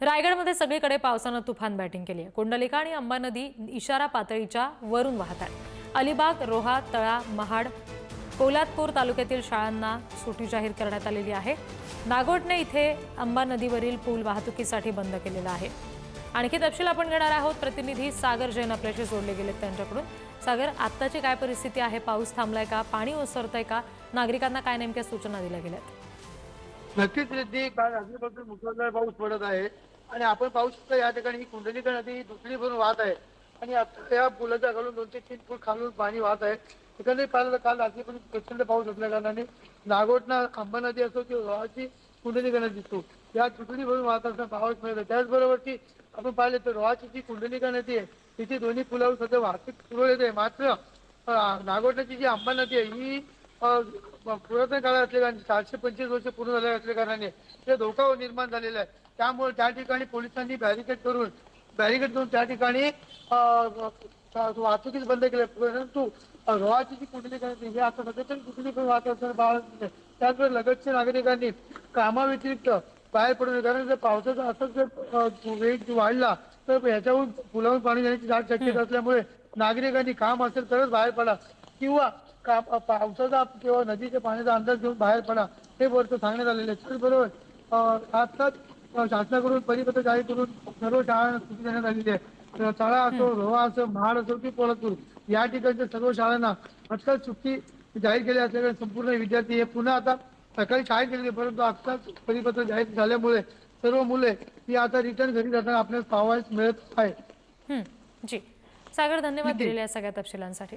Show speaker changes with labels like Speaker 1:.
Speaker 1: रायगडमध्ये सगळीकडे पावसानं तुफान बॅटिंग केली आहे. कुंडलिका आणि अंबा नदी इशारा पातळीच्या वरून वाहत आहे अलिबाग रोहा तळा महाड कोल्हापूर तालुक्यातील शाळांना सुटी जाहीर करण्यात आलेली आहे. नागोटणे इथे अंबा नदीवरील पूल वाहतुकीसाठी बंद केलेला आहे. आणखी तपशील आपण घेणार आहोत. प्रतिनिधी सागर जैन आपल्याशी जोडले गेलेत त्यांच्याकडून. सागर आत्ताची काय परिस्थिती आहे? पाऊस थांबलाय का? पाणी ओसरतंय का? नागरिकांना काय नेमक्या सूचना दिल्या गेल्यात?
Speaker 2: नक्कीच काल रात्रीपासून मुसळधार पाऊस पडत आहे. आणि आपण पाहू शकतो या ठिकाणी ही कुंडलिका नदी दुसरी भरून वाहत आहे. आणि आता या पुलाच्या खालून दोन ते तीन फूट खालून पाणी वाहत आहे. एकंदरीत पाहिलं काल रात्री पण प्रचंड पाऊस असल्या कारणाने नागोटना खांबा नदी असो किंवा रोहाची कुंडलिका नदी असो या दुसरी भरून वाहत असताना पाऊस मिळतं त्याचबरोबर त्याचबरोबरची आपण पाहिले तर रोहाची जी कुंडलिका नदी आहे तिथे दोन्ही पुलावर सध्या वाहतूक सुरळीत आहे. मात्र अं, नागोटण्याची जी आंबा नदी आहे ही पुरातन काळात असल्या चारशे पंचवीस वर्ष पूर्ण झाले असल्या कारणाने ते धोका निर्माण झालेला आहे. त्यामुळे त्या ठिकाणी पोलिसांनी बॅरिकेड करून बॅरिकेड करून त्या ठिकाणी वाहतुकीच बंद केले. परंतु रोहाची जी कुठली करते आता सध्याच्या कुठली पण वाहत असताना पाहायला लगतच्या नागरिकांनी कामाव्यतिरिक्त बाहेर पडू नये. कारण जर पावसाचा असंच जर वेग वाढला तर ह्याच्यावरून पुलावरून पाणी जाण्याची दाट शक्यता असल्यामुळे नागरिकांनी काम असेल तरच बाहेर पडा. किंवा का पावसाचा किंवा नदीच्या पाण्याचा अंदाज घेऊन बाहेर पडा. हे वर्ष सांगण्यात आलेले आहे. त्याचबरोबर आत्ताच शासनाकडून परिपत्र जाहीर करून सर्व शाळांना सुट्टी देण्यात आलेली आहे. तळा असो रोहा असो महाड असो की पोलादपूर या ठिकाणच्या सर्व शाळांना आत्ताच सुट्टी जाहीर केली असल्यामुळे संपूर्ण विद्यार्थी हे पुन्हा आता सकाळी शाळेत गेले परंतु आत्ताच परिपत्र जाहीर झाल्यामुळे सर्व मुले ही आता रिटर्न घरी जाताना आपल्याला पाहावयास मिळत आहे.
Speaker 1: जी. सागर धन्यवाद दिलेल्या सगळ्या तपशिलांसाठी.